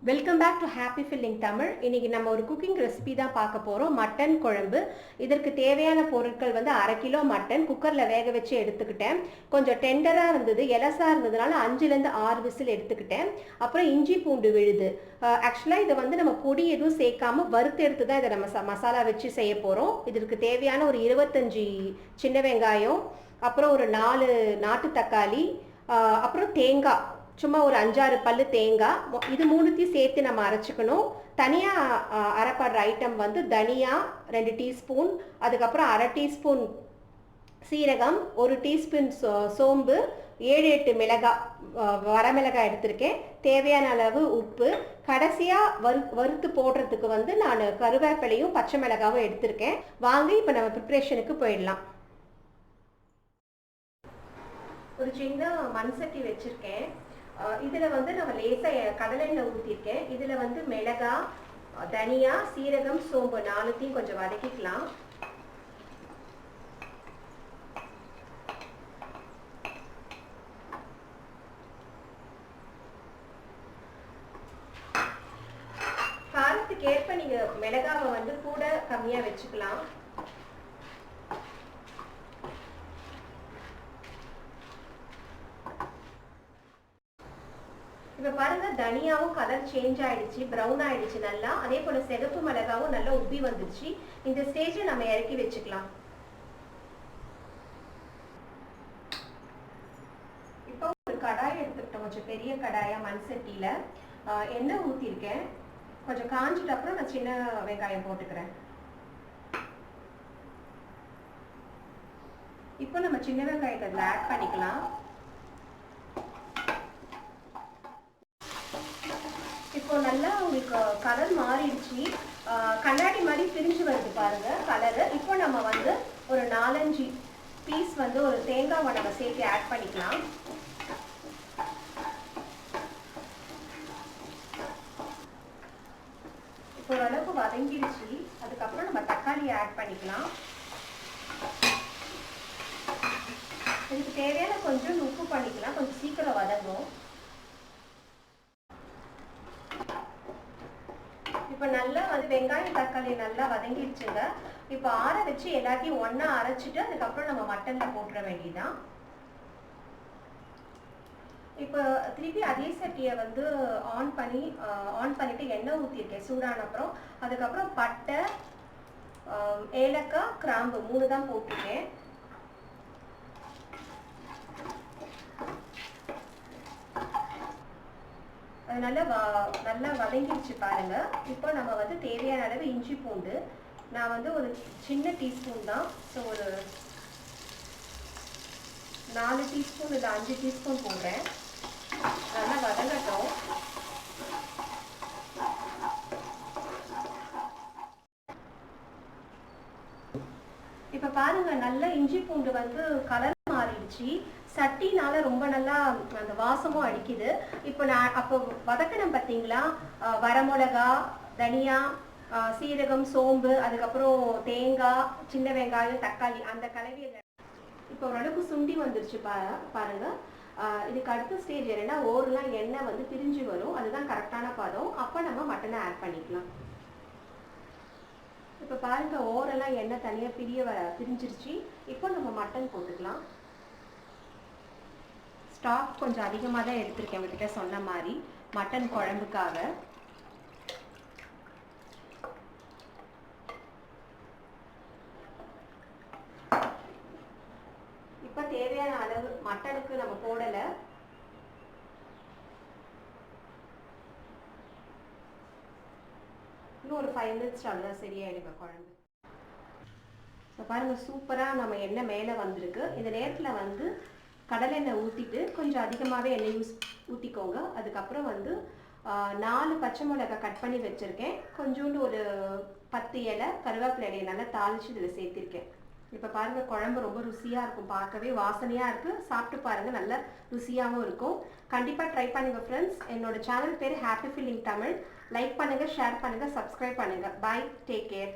Welcome back to Happy Feeling Tamil இன்னைக்கு நம்ம ஒரு குக்கிங் ரெசிபி தான் பார்க்க போகிறோம் மட்டன் குழம்பு. இதற்கு தேவையான பொருட்கள் வந்து அரை கிலோ மட்டன் குக்கரில் வேக வச்சு எடுத்துக்கிட்டேன். கொஞ்சம் டெண்டராக இருந்தது எலசாக இருந்ததுனால அஞ்சுலேருந்து ஆறு விசில் எடுத்துக்கிட்டேன். அப்புறம் இஞ்சி பூண்டு விழுது. ஆக்சுவலாக இதை வந்து நம்ம பொடி எதுவும் சேர்க்காம வறுத்து எடுத்து தான் இதை நம்ம ச- மசாலா வச்சு செய்ய போகிறோம் இதற்கு தேவையான ஒரு இருபத்தஞ்சி சின்ன வெங்காயம். அப்புறம் ஒரு நாலு நாட்டு தக்காளி. அப்புறம் தேங்காய். சும்மா ஒரு அஞ்சாறு பல்லு தேங்காய் இது மூணுத்தையும் சேர்த்து நம்ம அரைச்சிக்கணும். தனியாக அரைப்படுற ஐட்டம் வந்து தனியா ரெண்டு டீஸ்பூன் அதுக்கப்புறம் அரை டீஸ்பூன் சீரகம் ஒரு டீஸ்பூன் சோ சோம்பு ஏழு எட்டு மிளகாய் வரமிளகாய் எடுத்திருக்கேன். தேவையான அளவு உப்பு. கடைசியாக வறு வறுத்து போடுறதுக்கு வந்து நான் கருவேப்பிலையும் பச்சை மிளகாவும் எடுத்திருக்கேன். வாங்கி இப்போ நம்ம ப்ரிப்ரேஷனுக்கு போயிடலாம். ஒரு சின்ன மண்சட்டி வச்சுருக்கேன். இதில் வந்து நம்ம லேசாக கடலெண்ணெய் ஊற்றிருக்கேன் இதில் வந்து மிளகா தனியா சீரகம் சோம்பு நாலுத்தையும் கொஞ்சம் வதக்கிக்கலாம். காரத்துக்கு ஏற்ப நீங்கள் மிளகாவை வந்து கூட கம்மியாக வச்சுக்கலாம். இப்ப பாருங்க தனியாவும் கலர் சேஞ்ச் ஆயிடுச்சு ப்ரௌன் ஆயிடுச்சு நல்லா. அதே போல சிகப்பு மிளகாவும் நல்லா உப்பி வந்துருச்சு இந்த ஸ்டேஜ்ல நம்ம இறக்கி வச்சுக்கலாம். இப்போ ஒரு கடாய் எடுத்துக்கிட்டோம். கொஞ்சம் பெரிய கடாயா மண் சட்டியில. எண்ணெய் ஊத்திருக்கேன். கொஞ்சம் காஞ்சிட்டு அப்புறம் நான் சின்ன வெங்காயம் போட்டுக்கிறேன். இப்போ நம்ம சின்ன வெங்காயத்தை அதில் ஆட் பண்ணிக்கலாம் இப்போ நல்லா உங்களுக்கு கலர் மாறிடுச்சு. கண்ணாடி மாதிரி பிரிஞ்சு வருது பாருங்க கலரு இப்போ நம்ம வந்து ஒரு நாலஞ்சு பீஸ் வந்து ஒரு தேங்காவை நம்ம சேர்த்து ஆட் பண்ணிக்கலாம். இப்போ ஓரளவுக்கு வதங்கிடுச்சு. அதுக்கப்புறம் நம்ம தக்காளியை ஆட் பண்ணிக்கலாம். இதுக்கு தேவையான கொஞ்சம் உப்பு பண்ணிக்கலாம். கொஞ்சம் சீக்கிரம் வதங்கும். இப்போ நல்லா வந்து வெங்காயம் தக்காளி நல்லா வதங்கிடுச்சுங்க இப்போ ஆற வச்சு எல்லாத்தையும் ஒன்றா அரைச்சிட்டு அதுக்கப்புறம் நம்ம மட்டனில் போட்டுற வேண்டியதான் இப்போ திருப்பி அதே சட்டியை வந்து ஆன் பண்ணி ஆன் பண்ணிட்டு எண்ணெய் ஊற்றிருக்கேன் சூடான அப்புறம். அதுக்கப்புறம் பட்டை ஏலக்காய் கிராம்பு மூணு தான் போட்டிருக்கேன். அது நல்லா நல்லா வதங்கிடுச்சு பாருங்க. இப்போ நம்ம வந்து தேவையான அளவு இஞ்சி பூண்டு நான் வந்து ஒரு சின்ன டீஸ்பூன் தான். ஸோ ஒரு நாலு டீஸ்பூன் இல்லை அஞ்சு டீஸ்பூன் போடுறேன். நல்லா வதங்கட்டும். இப்போ பாருங்க நல்ல இஞ்சி பூண்டு வந்து கலர் மாறிடுச்சு. சட்டினால ரொம்ப நல்லா அந்த வாசமும் அடிக்குது. இப்போ நான் அப்போ வதக்கினேன் பார்த்தீங்களா? வரமிளகா தனியா சீரகம் சோம்பு அதுக்கப்புறம் தேங்காய் சின்ன வெங்காயம் தக்காளி அந்த கலவையில் இப்போ ஓரளவுக்கு சுண்டி வந்துருச்சு பா பாருங்க. இதுக்கு அடுத்த ஸ்டேஜ் என்னன்னா ஓரெல்லாம் எண்ணெய் வந்து பிரிஞ்சு வரும். அதுதான் கரெக்டான பதம். அப்போ நம்ம மட்டனை ஆட் பண்ணிக்கலாம். இப்போ பாருங்க ஓரெல்லாம் எண்ணெய் தனியாக பிரிய வ- பிரிஞ்சிருச்சு. இப்போ நம்ம மட்டன் போட்டுக்கலாம். ஸ்டாக் கொஞ்சம் அதிகமாக தான் எடுத்திருக்கேன் உங்ககிட்ட சொன்ன மாதிரி. மட்டன் குழம்புக்காக. இப்போ தேவையான அளவு மட்டனுக்கு நம்ம போடலை. இன்னும் ஒரு ஃபைவ் மினிட்ஸ் அவ்வளோதான் சரியாயிடுங்க குழம்பு. இப்போ பாருங்க சூப்பராக நம்ம எண்ணெய் மேலே வந்திருக்கு. இந்த நேரத்தில் வந்து கடலெண்ணெய் ஊற்றிட்டு கொஞ்சம் அதிகமாகவே எண்ணெய் யூஸ் ஊற்றிக்கோங்க அதுக்கப்புறம் வந்து நாலு பச்சை மிளகாய் கட் பண்ணி வச்சுருக்கேன். கொஞ்சோண்டு ஒரு பத்து இலை கருவேப்பிலை இலையை நல்லா தாளிச்சு இதில் சேர்த்திருக்கேன். இப்போ பாருங்கள் குழம்பு ரொம்ப ருசியாக இருக்கும். பார்க்கவே வாசனையாக இருக்குது சாப்பிட்டு பாருங்கள் நல்ல ருசியாகவும் இருக்கும். கண்டிப்பாக ட்ரை பண்ணுங்கள் ஃப்ரெண்ட்ஸ் என்னோட சேனல் பேர் ஹாப்பி ஃபீலிங் தமிழ். லைக் பண்ணுங்கள் ஷேர் பண்ணுங்கள் சப்ஸ்கிரைப் பண்ணுங்கள் பை டேக் கேர்